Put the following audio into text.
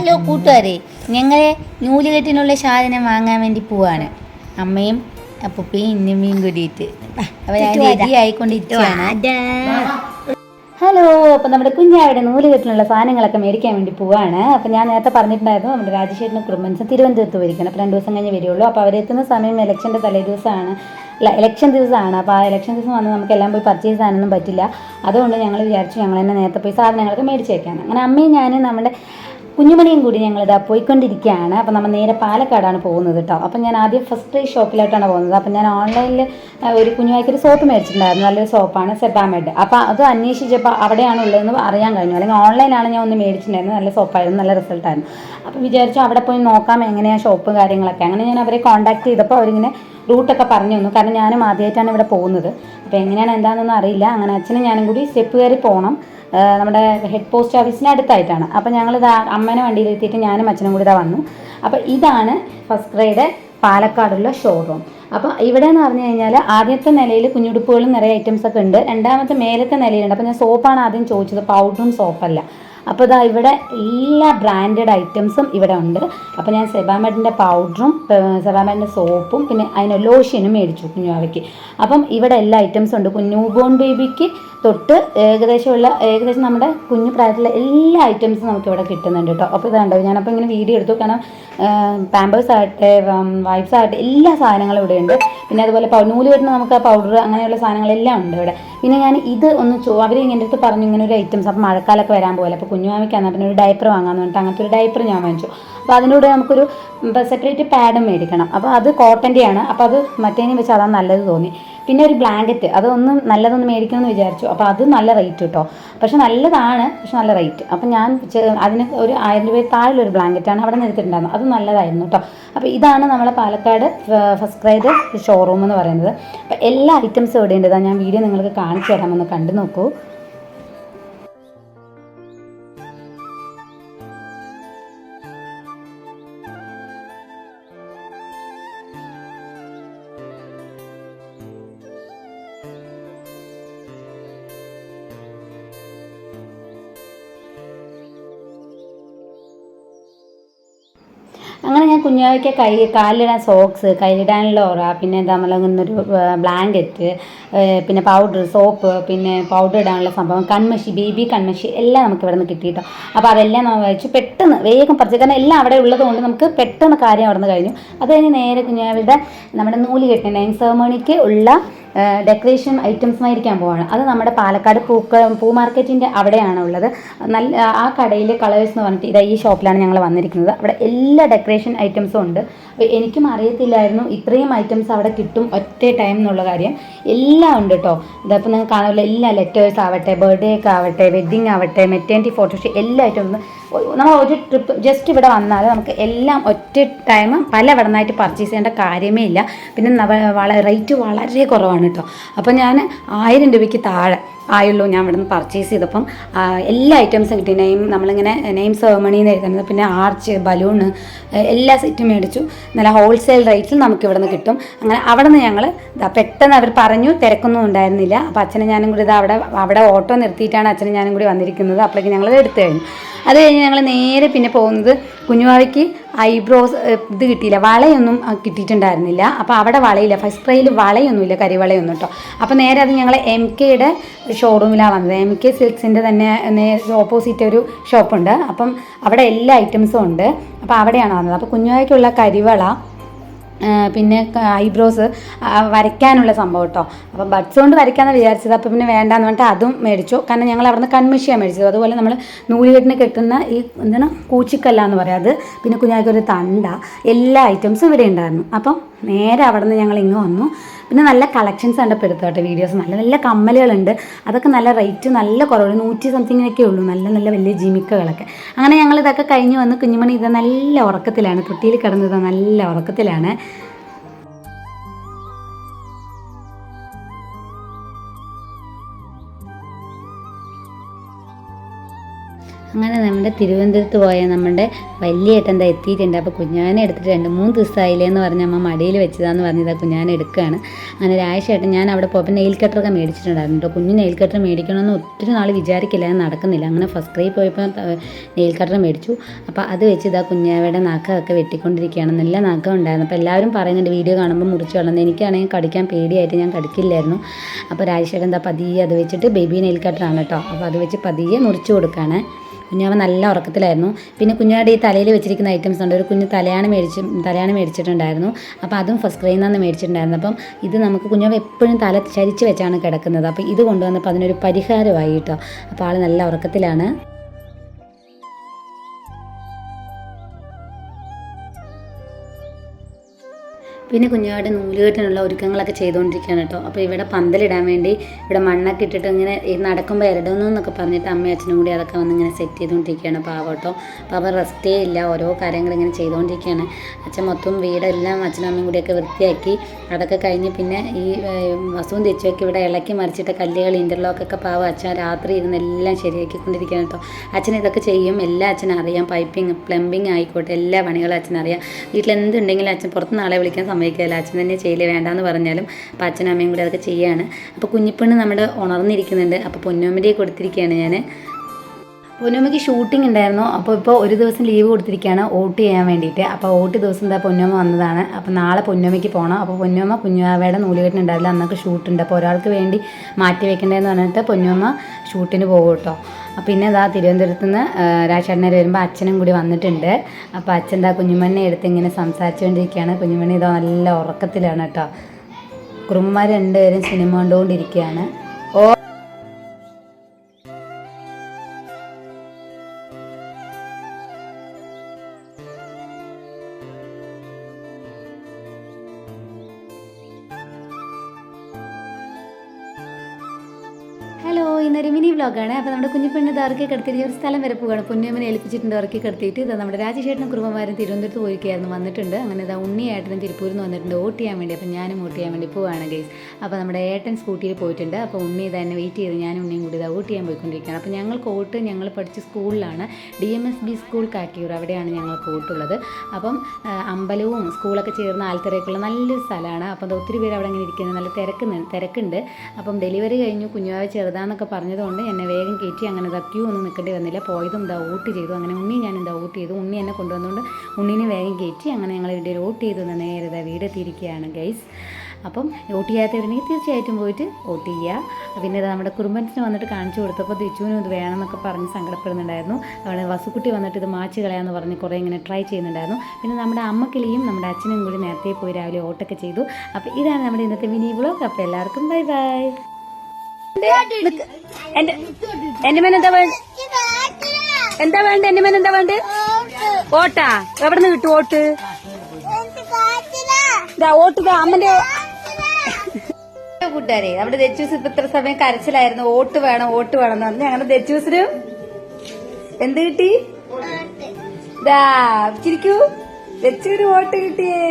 Hello കൂട്ടുകാരെ. ഞങ്ങൾ നൂലുകെട്ടിനുള്ള സാധനം വാങ്ങാൻ വേണ്ടി പോവാണ്. അമ്മയും അപ്പൂപ്പയും ഇന്നമ്മയും കൂടിയിട്ട്. അപ്പോൾ ഞാൻ റെഡി ആയിക്കൊണ്ടിരിക്കുകയാണ് ഹലോ അപ്പോൾ നമ്മുടെ കുഞ്ഞാവിടെ നൂലുകെട്ടിനുള്ള സാധനങ്ങളൊക്കെ മേടിക്കാൻ വേണ്ടി പോവാണ്. അപ്പോൾ ഞാൻ നേരത്തെ പറഞ്ഞിട്ടുണ്ടായിരുന്നു നമ്മുടെ രാജശേഖരനും കുടുംബൻസും തിരുവനന്തപുരത്ത് പോയിരിക്കണം. അപ്പോൾ രണ്ട് ദിവസം കഴിഞ്ഞ് വരികയുള്ളൂ അപ്പോൾ അവരെത്തുന്ന സമയം ഇലക്ഷന്റെ തലേ ദിവസമാണ്. അല്ല ഇലക്ഷൻ ദിവസമാണ്. അപ്പോൾ ആ ഇലക്ഷൻ ദിവസം വന്ന് നമുക്ക് എല്ലാം പോയി പർച്ചേസ് ചെയ്യാനൊന്നും പറ്റില്ല. അതുകൊണ്ട് ഞങ്ങൾ വിചാരിച്ചു ഞങ്ങൾ തന്നെ നേരത്തെ പോയി സാധനങ്ങളൊക്കെ മേടിച്ച് വെക്കാണ് അങ്ങനെ അമ്മയും ഞാനും നമ്മുടെ കുഞ്ഞുമണിയും കൂടി ഞങ്ങളിതാ പോയിക്കൊണ്ടിരിക്കുകയാണ്. അപ്പം നമ്മൾ നേരെ പാലക്കാടാണ് പോകുന്നത് കേട്ടോ. അപ്പം ഞാൻ ആദ്യം ഫസ്റ്റ് ഷോപ്പിലോട്ടാണ് പോകുന്നത്. അപ്പം ഞാൻ ഓൺലൈനിൽ ഒരു കുഞ്ഞുമായിക്കൊരു സോപ്പ് മേടിച്ചിട്ടുണ്ടായിരുന്നു. നല്ലൊരു സോപ്പാണ് സെബാമെഡ്. അപ്പം അത് അന്വേഷിച്ചപ്പോൾ അവിടെയാണ് ഉള്ളതെന്ന് അറിയാൻ കഴിഞ്ഞു. അല്ലെങ്കിൽ ഓൺലൈനാണ് ഞാൻ ഒന്ന് മേടിച്ചിട്ടുണ്ടായിരുന്നു നല്ല സോപ്പായിരുന്നു നല്ല റിസൾട്ടായിരുന്നു അപ്പം വിചാരിച്ചു അവിടെ പോയി നോക്കാം എങ്ങനെയാണ് ഷോപ്പും കാര്യങ്ങളൊക്കെ. അങ്ങനെ ഞാൻ അവരെ കോൺടാക്ട് ചെയ്തപ്പോൾ അവരിങ്ങനെ റൂട്ടൊക്കെ പറഞ്ഞു തന്നു. കാരണം ഞാനും ആദ്യമായിട്ടാണ് ഇവിടെ പോകുന്നത്. അപ്പോൾ എങ്ങനെയാണ് എന്താണെന്നൊന്നും അറിയില്ല. അങ്ങനെ അച്ഛനും ഞാനും കൂടി സ്റ്റെപ്പ് കയറി പോകണം. നമ്മുടെ ഹെഡ് പോസ്റ്റ് ഓഫീസിന് അടുത്തായിട്ടാണ്. അപ്പോൾ ഞങ്ങൾ ഇതാ അമ്മേനെ വണ്ടിയിലെത്തിയിട്ട് ഞാനും അച്ഛനും കൂടി ഇതാ വന്നു. അപ്പോൾ ഇതാണ് ഫസ്റ്റ് ക്രൈയുടെ പാലക്കാടുള്ള ഷോറൂം അപ്പോൾ ഇവിടെ എന്ന് പറഞ്ഞു കഴിഞ്ഞാൽ ആദ്യത്തെ നിലയിൽ കുഞ്ഞുടുപ്പുകളും നിറയെ ഐറ്റംസ് ഒക്കെ ഉണ്ട്. രണ്ടാമത്തെ മേലത്തെ നിലയിലുണ്ട്. അപ്പോൾ ഞാൻ സോപ്പാണ് ആദ്യം ചോദിച്ചത്. പൗഡറും സോപ്പല്ല അപ്പോൾ ഇതാ ഇവിടെ എല്ലാ ബ്രാൻഡഡ് ഐറ്റംസും ഇവിടെ ഉണ്ട്. അപ്പോൾ ഞാൻ സെബാമെഡിന്റെ പൗഡറും സെബാമെഡിന്റെ സോപ്പും പിന്നെ അതിന് ലോഷനും മേടിച്ചു കുഞ്ഞുവാവയ്ക്ക്. അപ്പം ഇവിടെ എല്ലാ ഐറ്റംസും ഉണ്ട്. ന്യൂ ബോൺ ബേബിക്ക് തൊട്ട് ഏകദേശമുള്ള ഏകദേശം നമ്മുടെ കുഞ്ഞു പ്രായത്തിലുള്ള എല്ലാ ഐറ്റംസും നമുക്ക് ഇവിടെ കിട്ടുന്നുണ്ട് കേട്ടോ അപ്പോൾ ഇതുണ്ടോ? ഞാനപ്പോൾ ഇങ്ങനെ വീഡിയോ എടുത്തു. കാരണം പാമ്പേഴ്സ് ആകട്ടെ വൈപ്സ് ആകട്ടെ എല്ലാ സാധനങ്ങളും ഇവിടെ ഉണ്ട്. പിന്നെ അതുപോലെ നൂൽ വരുന്ന നമുക്ക് ആ പൗഡർ അങ്ങനെയുള്ള സാധനങ്ങളെല്ലാം ഉണ്ട് ഇവിടെ. പിന്നെ ഞാൻ ഇത് ഒന്ന് അവർ ഇങ്ങനെ അടുത്ത് പറഞ്ഞു ഇങ്ങനെ ഒരു ഐറ്റംസ് അപ്പോൾ മഴക്കാലമൊക്കെ വരാൻ പോലെ. അപ്പോൾ കുഞ്ഞുമാമിക്കാണ് പിന്നെ ഒരു ഡയപ്പർ വാങ്ങാമെന്ന് പറഞ്ഞിട്ട് അങ്ങനത്തെ ഒരു ഡയപ്പർ ഞാൻ വാങ്ങിച്ചു. അപ്പോൾ അതിനോട് നമുക്കൊരു സെപ്പറേറ്റ് പാഡും മേടിക്കണം. അപ്പോൾ അത് കോട്ടന്റെയാണ് അപ്പോൾ അത് മറ്റേനെ വെച്ച് അതാണ് നല്ലത് തോന്നി. പിന്നെ ഒരു ബ്ലാങ്കറ്റ് അതൊന്നും നല്ലതൊന്ന് മേടിക്കണമെന്ന് വിചാരിച്ചു. അപ്പോൾ അത് നല്ല റേറ്റ് കിട്ടോ പക്ഷെ നല്ലതാണ് പക്ഷെ നല്ല റേറ്റ് അപ്പം ഞാൻ അതിന് ഒരു ആയിരം രൂപ താഴെയുള്ള ഒരു ബ്ലാങ്കറ്റാണ് അവിടെ നിന്ന് എടുത്തിട്ടുണ്ടായിരുന്നത് അത് നല്ലതായിരുന്നു കേട്ടോ അപ്പോൾ ഇതാണ് നമ്മളെ പാലക്കാട് ഫസ്റ്റ് ക്രൈഡ് ഷോറൂം എന്ന് പറയുന്നത്. അപ്പോൾ എല്ലാ ഐറ്റംസും ഇവിടെ ഉണ്ട് ഞാൻ വീഡിയോ നിങ്ങൾക്ക് കാണിച്ചു തരാമെന്ന് കണ്ടു നോക്കൂ. കുഞ്ഞാവയ്ക്ക് കൈ കാലിലിടാൻ സോക്സ് കൈയിടാനുള്ള ഓറ പിന്നെ എന്താ നമ്മളൊരു ബ്ലാങ്കറ്റ് പിന്നെ പൗഡർ സോപ്പ് പിന്നെ പൗഡർ ഇടാനുള്ള സംഭവം കൺമഷി ബേബി കൺമഷി എല്ലാം നമുക്ക് ഇവിടെ നിന്ന് കിട്ടിയിട്ടോ. അപ്പോൾ അതെല്ലാം നമ്മൾ വെച്ച് പെട്ടെന്ന് വേഗം പറിച്ചു കാരണം എല്ലാം അവിടെ ഉള്ളത് കൊണ്ട് നമുക്ക് പെട്ടെന്ന് കാര്യം അവിടെ നിന്ന് കഴിഞ്ഞു. അത് കഴിഞ്ഞ് നേരെ കുഞ്ഞാവിടെ നമ്മുടെ നൂൽ കെട്ടിന് നൈൻ സെർമണിക്ക് ഉള്ള ഡെക്കറേഷൻ ഐറ്റംസുമായിരിക്കാൻ പോവാണ്. അത് നമ്മുടെ പാലക്കാട് പൂക്ക പൂ മാർക്കറ്റിന്റെ അവിടെയാണ് ഉള്ളത്. നല്ല ആ കടയിൽ കളേഴ്സ് എന്ന് പറഞ്ഞിട്ട് ഇതാ ഈ ഷോപ്പിലാണ് ഞങ്ങൾ വന്നിരിക്കുന്നത്. അവിടെ എല്ലാ ഡെക്കറേഷൻ ഐറ്റംസും ഉണ്ട്. എനിക്കും അറിയത്തില്ലായിരുന്നു ഇത്രയും ഐറ്റംസ് അവിടെ കിട്ടും ഒറ്റ ടൈം എന്നുള്ള കാര്യം. എല്ലാം ഉണ്ട് കേട്ടോ ഇതപ്പോൾ നിങ്ങൾക്ക് കാണുമല്ലോ എല്ലാ ലെറ്റേഴ്സ് ആവട്ടെ ബർത്ത്ഡേ ഒക്കെ ആവട്ടെ വെഡ്ഡിങ് ആവട്ടെ മെറ്റേണിറ്റി ഫോട്ടോഷൂട്ട് എല്ലാ ഐറ്റം നമ്മൾ ഒരു ട്രിപ്പ് ജസ്റ്റ് ഇവിടെ വന്നാൽ നമുക്ക് എല്ലാം ഒറ്റ ടൈം പല ഇവിടുന്നായിട്ട് പർച്ചേസ് ചെയ്യേണ്ട കാര്യമേ ഇല്ല. പിന്നെ റേറ്റ് വളരെ കുറവാണ് കേട്ടോ അപ്പോൾ ഞാൻ ആയിരം രൂപയ്ക്ക് താഴെ ആയുള്ളൂ. ഞാൻ ഇവിടെ നിന്ന് പർച്ചേസ് ചെയ്തപ്പം എല്ലാ ഐറ്റംസും കിട്ടി. നെയിം നമ്മളിങ്ങനെ നെയിം സെർമണിന്ന് എഴുതുന്നത്. പിന്നെ ആർച്ച് ബലൂണ് എല്ലാ സെറ്റും മേടിച്ചു. നല്ല ഹോൾസെയിൽ റേറ്റിൽ നമുക്ക് ഇവിടെ നിന്ന് കിട്ടും. അങ്ങനെ അവിടെ നിന്ന് ഞങ്ങൾ പെട്ടെന്ന് അവർ പറഞ്ഞു തിരക്കൊന്നും ഉണ്ടായിരുന്നില്ല. അപ്പോൾ അച്ഛനും ഞാനും കൂടി ഇത് അവിടെ അവിടെ ഓട്ടോ നിർത്തിയിട്ടാണ് അച്ഛനും ഞാനും കൂടി വന്നിരിക്കുന്നത്. അപ്പോഴേക്കും ഞങ്ങൾ എടുത്തു കഴിഞ്ഞു. അത് കഴിഞ്ഞ് ഞങ്ങൾ നേരെ പിന്നെ പോകുന്നത് കുഞ്ഞുവാവയ്ക്ക് ഐബ്രോസ് ഇത് കിട്ടിയില്ല. വളയൊന്നും കിട്ടിയിട്ടുണ്ടായിരുന്നില്ല. അപ്പോൾ അവിടെ വളയില്ല. ഫസ്റ്റ് ക്രൈയിൽ വളയൊന്നുമില്ല കരിവളയൊന്നും കേട്ടോ അപ്പോൾ നേരെ അത് ഞങ്ങൾ എം കെയുടെ ഷോറൂമിലാണ് വന്നത്. എം കെ സിൽക്സിന്റെ തന്നെ ഓപ്പോസിറ്റ് ഒരു ഷോപ്പുണ്ട് അപ്പം അവിടെ എല്ലാ ഐറ്റംസും ഉണ്ട്. അപ്പോൾ അവിടെയാണ് വന്നത്. അപ്പോൾ കുഞ്ഞുവായ്ക്കുള്ള കരിവള പിന്നെ ഐബ്രോസ് വരയ്ക്കാനുള്ള സംഭവം കേട്ടോ അപ്പം ബഡ്സ് കൊണ്ട് വരയ്ക്കാമെന്ന് വിചാരിച്ചത്. അപ്പം പിന്നെ വേണ്ടാന്ന് പറഞ്ഞിട്ട് അതും മേടിച്ചു. കാരണം ഞങ്ങൾ അവിടുന്ന് കൺമിഷിയാണ് മേടിച്ചത്. അതുപോലെ നമ്മൾ നൂലുകെട്ടിന് കെട്ടുന്ന ഈ എന്താണ് കൂച്ചിക്കല്ല എന്ന് പറയാം അത്. പിന്നെ കുഞ്ഞാക്കൊരു തണ്ട. എല്ലാ ഐറ്റംസും ഇവിടെ ഉണ്ടായിരുന്നു. അപ്പം നേരെ അവിടെ നിന്ന് ഞങ്ങൾ ഇങ്ങ് വന്നു. പിന്നെ നല്ല കളക്ഷൻസ് ഉണ്ട് പെടുത്തോട്ടെ വീഡിയോസ് നല്ല നല്ല കമ്മലുകളുണ്ട്. അതൊക്കെ നല്ല റേറ്റ് നല്ല കുറവ് നൂറ്റി സംതിങ്ങിനൊക്കെ ഉള്ളൂ. നല്ല നല്ല വലിയ ജിമിക്കകളൊക്കെ. അങ്ങനെ ഞങ്ങൾ ഇതൊക്കെ കഴിഞ്ഞ് വന്ന് കുഞ്ഞുമണി ഇത് നല്ല ഉറക്കത്തിലാണ്. തൊട്ടിയിൽ കിടന്നത് നല്ല ഉറക്കത്തിലാണ്. അങ്ങനെ നമ്മുടെ തിരുവനന്തപുരത്ത് പോയ നമ്മുടെ വലിയ ഏട്ടൻ എന്താ എത്തിയിട്ടുണ്ട്. അപ്പോൾ കുഞ്ഞാനെ എടുത്തിട്ട് രണ്ട് മൂന്ന് ദിവസമായില്ലേ എന്ന് പറഞ്ഞ അമ്മ മടിയിൽ വെച്ചതാന്ന് പറഞ്ഞത് കുഞ്ഞാനെ എടുക്കുകയാണ്. അങ്ങനെ രാഴ്ചയായിട്ട് ഞാൻ അവിടെ പോയപ്പോൾ നെയിൽ കട്ടറൊക്കെ മേടിച്ചിട്ടുണ്ടായിരുന്നു കേട്ടോ. കുഞ്ഞ് നെയിൽ കട്ടർ മേടിക്കണമെന്ന് ഒത്തിരി നാൾ വിചാരിക്കില്ല നടക്കുന്നില്ല. അങ്ങനെ ഫസ്റ്റ് ക്രൈ പോയപ്പോൾ നെയിൽ കട്ടർ മേടിച്ചു. അപ്പോൾ അത് വെച്ച് ഇതാ കുഞ്ഞാവയുടെ നഖമൊക്കെ വെട്ടിക്കൊണ്ടിരിക്കുകയാണ്. നല്ല നഖം ഉണ്ടായിരുന്നു. അപ്പോൾ എല്ലാവരും പറയുന്നുണ്ട് വീഡിയോ കാണുമ്പോൾ മുറിച്ച് കളഞ്ഞത് എനിക്കാണെങ്കിൽ കടിക്കാൻ പേടിയായിട്ട് ഞാൻ കടിക്കില്ലായിരുന്നു. അപ്പോൾ രാജേഷേട്ടൻ എന്താ പതിയെ അത് വെച്ചിട്ട് ബേബി നെയിൽ കട്ടറാണ് കേട്ടോ. അപ്പോൾ അത് വെച്ച് പതിയെ മുറിച്ച് കൊടുക്കുകയാണ്. കുഞ്ഞാവ നല്ല ഉറക്കത്തിലായിരുന്നു. പിന്നെ കുഞ്ഞാടി ഈ തലയിൽ വെച്ചിരിക്കുന്ന ഐറ്റംസ് ഉണ്ട്. ഒരു കുഞ്ഞ് തലയാണ് മേടിച്ച് തലയാണ് മേടിച്ചിട്ടുണ്ടായിരുന്നു. അപ്പോൾ അതും ഫസ്റ്റ് ക്രൈയിൽ നിന്നാണ് മേടിച്ചിട്ടുണ്ടായിരുന്നു. അപ്പം ഇത് നമുക്ക് കുഞ്ഞാവ എപ്പോഴും തല ചരിച്ച് വെച്ചാണ് കിടക്കുന്നത്. അപ്പോൾ ഇത് കൊണ്ടുവന്നപ്പോൾ അതിനൊരു പരിഹാരമായി കേട്ടോ അപ്പോൾ ആൾ നല്ല ഉറക്കത്തിലാണ്. പിന്നെ കുഞ്ഞുങ്ങളുടെ നൂലുകെട്ടിനുള്ള ഒരുക്കങ്ങളൊക്കെ ചെയ്തുകൊണ്ടിരിക്കുകയാണ് കേട്ടോ. അപ്പോൾ ഇവിടെ പന്തലിടാൻ വേണ്ടി ഇവിടെ മണ്ണൊക്കെ ഇട്ടിട്ട് ഇങ്ങനെ നടക്കുമ്പോൾ ഇരടുന്നു എന്നൊക്കെ പറഞ്ഞിട്ട് അമ്മയും അച്ഛനും കൂടി അതൊക്കെ വന്ന് ഇങ്ങനെ സെറ്റ് ചെയ്തുകൊണ്ടിരിക്കുകയാണ് പാവം കേട്ടോ. അപ്പോൾ അവർ റെസ്റ്റേ ഇല്ല ഓരോ കാര്യങ്ങൾ ഇങ്ങനെ ചെയ്തുകൊണ്ടിരിക്കുകയാണ്. അച്ഛൻ മൊത്തം വീടെല്ലാം അച്ഛനും അമ്മയും കൂടിയൊക്കെ വൃത്തിയാക്കി. അതൊക്കെ കഴിഞ്ഞ് പിന്നെ ഈ വസുവും തെച്ചുമൊക്കെ ഇവിടെ ഇളക്കി മറിച്ചിട്ട് കല്ലുകൾ ഇന്റർലോക്കൊക്കെ പാവം അച്ഛൻ രാത്രി ഇരുന്ന് എല്ലാം ശരിയാക്കിക്കൊണ്ടിരിക്കുകയാണ് കേട്ടോ. അച്ഛൻ ഇതൊക്കെ ചെയ്യും എല്ലാം അച്ഛനും അറിയാം. പൈപ്പിംഗ് പ്ലംബിംഗ് ആയിക്കോട്ടെ എല്ലാ പണികളും അച്ഛനറിയാം. വീട്ടിൽ എന്തുണ്ടെങ്കിലും അച്ഛൻ പുറത്ത് നാളെ വിളിക്കാൻ സമ്മതിക്കില്ല അച്ഛൻ തന്നെ ചെയ്യില്ല വേണ്ടാന്ന് പറഞ്ഞാലും അപ്പോൾ അച്ഛനും അമ്മയും കൂടി അതൊക്കെ ചെയ്യാണ്. അപ്പോൾ കുഞ്ഞിപ്പെണ്ണ് നമ്മുടെ ഉണർന്നിരിക്കുന്നുണ്ട്. അപ്പോൾ പൊന്നോമിന്റെ കൊടുത്തിരിക്കുകയാണ് ഞാൻ പൊന്നോമയ്ക്ക് ഷൂട്ടിംഗ് ഉണ്ടായിരുന്നു. അപ്പോൾ ഇപ്പോൾ ഒരു ദിവസം ലീവ് കൊടുത്തിരിക്കുകയാണ് വോട്ട് ചെയ്യാൻ വേണ്ടിയിട്ട്. അപ്പോൾ വോട്ട് ദിവസം എന്താ പൊന്നോമ വന്നതാണ്. അപ്പോൾ നാളെ പൊന്നോമയ്ക്ക് പോകണം അപ്പോൾ പൊന്നോമ കുഞ്ഞാവയുടെ നൂലുകെട്ടുണ്ടാവില്ല അന്നൊക്കെ ഷൂട്ടുണ്ട് അപ്പോൾ ഒരാൾക്ക് വേണ്ടി മാറ്റി വെക്കേണ്ടതെന്ന് പറഞ്ഞിട്ട് പൊന്നോമ ഷൂട്ടിന് പോകും കേട്ടോ. പിന്നെ ഇതാ തിരുവനന്തപുരത്ത് നിന്ന് രാജേട്ടനെ വരുമ്പോൾ അച്ഛനും കൂടി വന്നിട്ടുണ്ട്. അപ്പോൾ അച്ഛൻ എന്താ കുഞ്ഞുമണ്ണി എടുത്ത് ഇങ്ങനെ സംസാരിച്ചുകൊണ്ടിരിക്കുകയാണ് കുഞ്ഞുമണി ഇതാ നല്ല ഉറക്കത്തിലാണ് കേട്ടോ. കുറുമ്പന്മാർ രണ്ടുപേരും സിനിമ കണ്ടുകൊണ്ടിരിക്കുകയാണ് ഓ ഒരു മിനി വ്ലോഗാണ്. അപ്പോൾ നമ്മുടെ കുഞ്ഞു പെണ്ണ് ഇറക്കി കിടത്തിയിട്ട് ഒരു സ്ഥലം വരെ പോവുകയാണ്. പൊന്നമ്മനെ ഏൽപ്പിച്ചിട്ടുണ്ട് ഇറക്കി കിടത്തിയിട്ട് ഇത് നമ്മുടെ രാജശേഖരനും കുറുമ്പമാരും തിരുവനന്തപുരത്ത് പോയിരിക്കുകയായിരുന്നു. വന്നിട്ടുണ്ട്. അങ്ങനെ ഇതാ ഉണ്ണിയേട്ടനും തിരുപ്പൂരിൽ നിന്ന് വന്നിട്ടുണ്ട്. വോട്ട് ചെയ്യാൻ വേണ്ടി. അപ്പോൾ ഞാനും വോട്ട് ചെയ്യാൻ വേണ്ടി പോവുകയാണ് ഗൈസ് അപ്പോൾ നമ്മുടെ ഏട്ടൻ സ്കൂട്ടിയിൽ പോയിട്ടുണ്ട്. അപ്പോൾ ഉണ്ണി ഇതാ എന്നെ വെയിറ്റ് ചെയ്ത്. ഞാനും ഉണ്ണിയും കൂടി ഇതാ വോട്ട് ചെയ്യാൻ പോയിക്കൊണ്ടിരിക്കുകയാണ്. അപ്പോൾ ഞങ്ങൾ കോട്ട് ഞങ്ങൾ പഠിച്ച സ്കൂളിലാണ് D M S B school Kakkiyur. അവിടെയാണ് ഞങ്ങൾ കോട്ടുള്ളത് അപ്പം അമ്പലവും സ്കൂളൊക്കെ ചേർന്ന ആൽത്തറയൊക്കെയുള്ള നല്ലൊരു സ്ഥലമാണ്. അപ്പോൾ അത് ഒത്തിരി പേര് അവിടെ ഇങ്ങനെ ഇരിക്കുന്നത് നല്ല തിരക്ക് തിരക്കുണ്ട്. അപ്പം ഡെലിവറി കഴിഞ്ഞു. കുഞ്ഞുവായ ചെറുതാന്നൊക്കെ പറഞ്ഞതുകൊണ്ട് എന്നെ വേഗം കയറ്റി അങ്ങനെ ഇതാ ക്യൂ ഒന്നും നിൽക്കേണ്ടി വന്നില്ല. പോയതും ഇതാ ഊട്ട് ചെയ്തു. അങ്ങനെ ഉണ്ണി ഞാൻ എന്താ ഊട്ട് ചെയ്തു. ഉണ്ണി എന്നെ കൊണ്ടുവന്നുകൊണ്ട് ഉണ്ണീനെ വേഗം കയറ്റി അങ്ങനെ ഞങ്ങൾ ഇവിടെ ഓട്ട് ചെയ്തു. നേരെ ഇതാ വീടെത്തിയിരിക്കുകയാണ് ഗൈസ് അപ്പം വോട്ട് ചെയ്യാത്തവരുണ്ടെങ്കിൽ തീർച്ചയായിട്ടും പോയിട്ട് വോട്ട് ചെയ്യുക പിന്നെ നമ്മുടെ കുടുംബത്തിന് വന്നിട്ട് കാണിച്ചു കൊടുത്തപ്പോൾ തിച്ചുവിനും ഇത് വേണമെന്നൊക്കെ പറഞ്ഞ് സങ്കടപ്പെടുന്നുണ്ടായിരുന്നു. അവിടെ വസുക്കുട്ടി വന്നിട്ട് ഇത് മാച്ച് കളയാമെന്ന് പറഞ്ഞ് കുറേ ഇങ്ങനെ ട്രൈ ചെയ്യുന്നുണ്ടായിരുന്നു. പിന്നെ നമ്മുടെ അമ്മക്കിളിയും നമ്മുടെ അച്ഛനും കൂടി നേരത്തെ പോയി രാവിലെ ഓട്ടൊക്കെ ചെയ്തു. അപ്പോൾ ഇതാണ് നമ്മുടെ ഇന്നത്തെ മിനി വ്ളോഗ് അപ്പോൾ എല്ലാവർക്കും ബൈ ബൈ എന്റെ എന്റെ മേൻ എന്താ വേണ്ട എന്താ വേണ്ട? എന്റെ മേൻ എന്താ വേണ്ട? ഓട്ടാ എവിടെ നിന്ന് കിട്ടും ഓട്ട് ഇതാ ഓട്ട് ഇതാ അമ്മന്റെ കൂട്ടുകാരെ അവിടെ ദച്ചൂസ് ഇപ്പൊ ഇത്ര സമയം കരച്ചിലായിരുന്നു. ഓട്ട് വേണം ഓട്ട് വേണം എന്ന് പറഞ്ഞു. അങ്ങനെ ദച്ചൂസിന് എന്ത് കിട്ടി? ദാ ചിരിക്കൂ. ദച്ചൂര് ഓട്ട് കിട്ടിയേ.